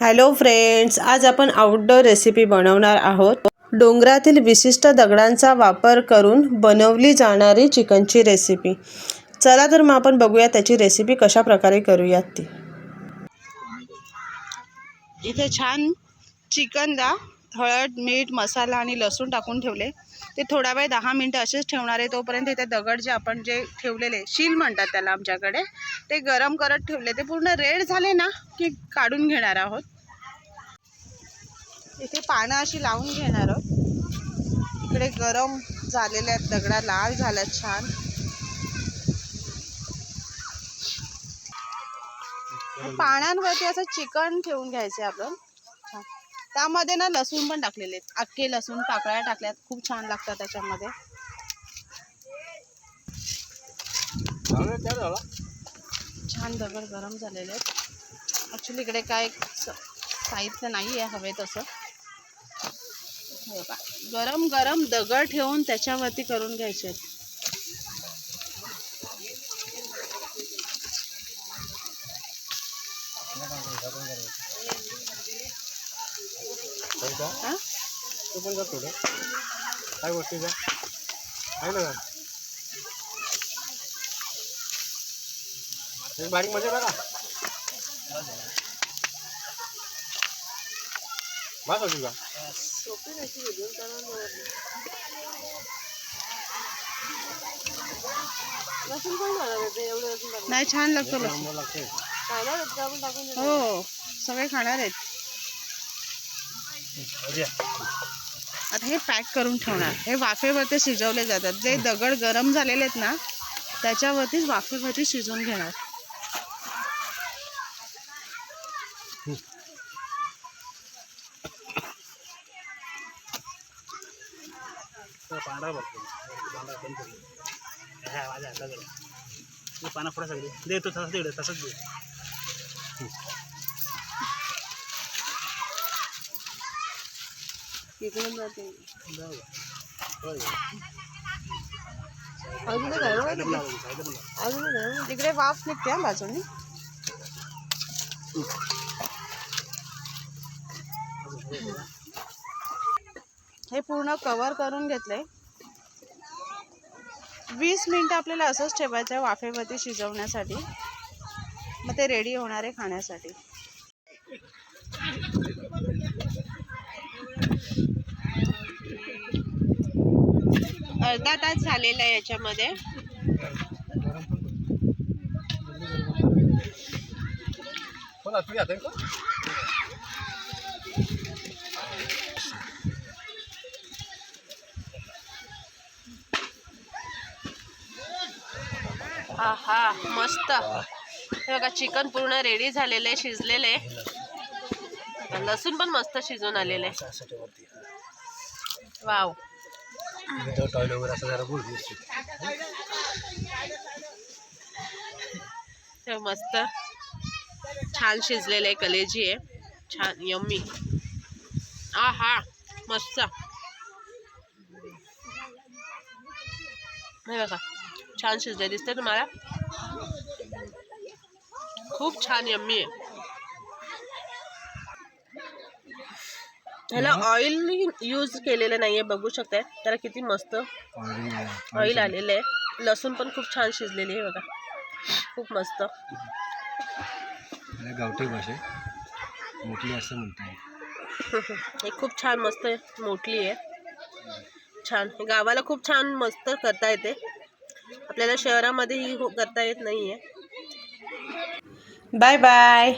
Hello friends आज आपण outdoor recipe बनवणार आहोत. डोंगरातील विशिष्ट दगडांचा वापर करून बनवली जाणारी चिकनची रेसिपी चला तर मग आपण बघूया त्याची रेसिपी कशा प्रकारे करूयात ती. इथे छान चिकनला हळद मीठ मसाला आणि लसूण टाकून ठेवले. ते थोडा वेळ दहा मिनटं असेच ठेवणार आहे तोपर्यंत इथे दगड जे आपण जे ठेवलेले शील म्हणतात त्याला आमच्याकडे ते गरम करत ठेवले. ते पूर्ण रेड झाले ना की काढून घेणार आहोत. इथे पानं अशी लावून घेणार आहोत. इकडे गरम झालेले आहेत दगडा लाल झाल्यात छान. पाण्यांवरती असं चिकन ठेवून घ्यायचं आपण. त्यामध्ये ना लसूण पण टाकलेले आहेत. अख्खे लसूण पाकळ्या टाकल्यात. खूप छान लागतात त्याच्यामध्ये. छान दगड गरम झालेले आहेत. ॲक्च्युली इकडे काय स- साहित्य नाही आहे हवे तसं. बघा. गरम गरम दगड ठेवून त्याच्यावरती करून घ्यायचे आहेत. हा? तू पण थोडं. काय गोष्टीचं आहे ना बारीकमध्ये बघा. होती का नाही छान लागतो लसूण हो सगळे खाणार आहेत. आता हे पॅक करून ठेवणार. हे वाफेवरती शिजवले जातात. जे दगड गरम झालेले आहेत ना त्याच्यावरतीच वाफेवरती शिजवून घेणार. हा पानं पुढे सगळी दे तू तसंच दे तसंच दे. इकडून जाते. अजून अजून तिकडे वाफ निघते बाजूनी. हे पूर्ण कवर करून घेतलंय वीस मिनिटं आपल्याला असंच ठेवायचं आहे वाफेवरती शिजवण्यासाठी. मग ते रेडी होणार आहे खाण्यासाठी. अर्धा तास झालेला आहे याच्यामध्ये. हा हा मस्त. हे बघा चिकन पूर्ण रेडी झालेलं आहे शिजलेलं आहे. लसूण पण मस्त शिजून आलेलं आहे. वाव. इथं टॉयलेट वगैरे असं जरा बोल हे मस्त छान शिजलेलं आहे कलेजी आहे छान यम्मी आ हा मस्त हे बघा छान शिजले दिसते तुम्हाला खूप छान यम्मी आहे ह्याला ऑइल यूज केलेलं नाहीये बघू शकताय. त्याला किती मस्त ऑइल आलेलं आहे. लसूण पण खूप छान शिजलेली आहे बघा. खूप मस्त. गावठी भाषे मोठी असं म्हणता हे खूप छान मस्त मोठली आहे. छान. गावाला खूप छान मस्त करता येते. आपल्याला शहरामध्ये ही हो- करता येत नाही आहे बाय बाय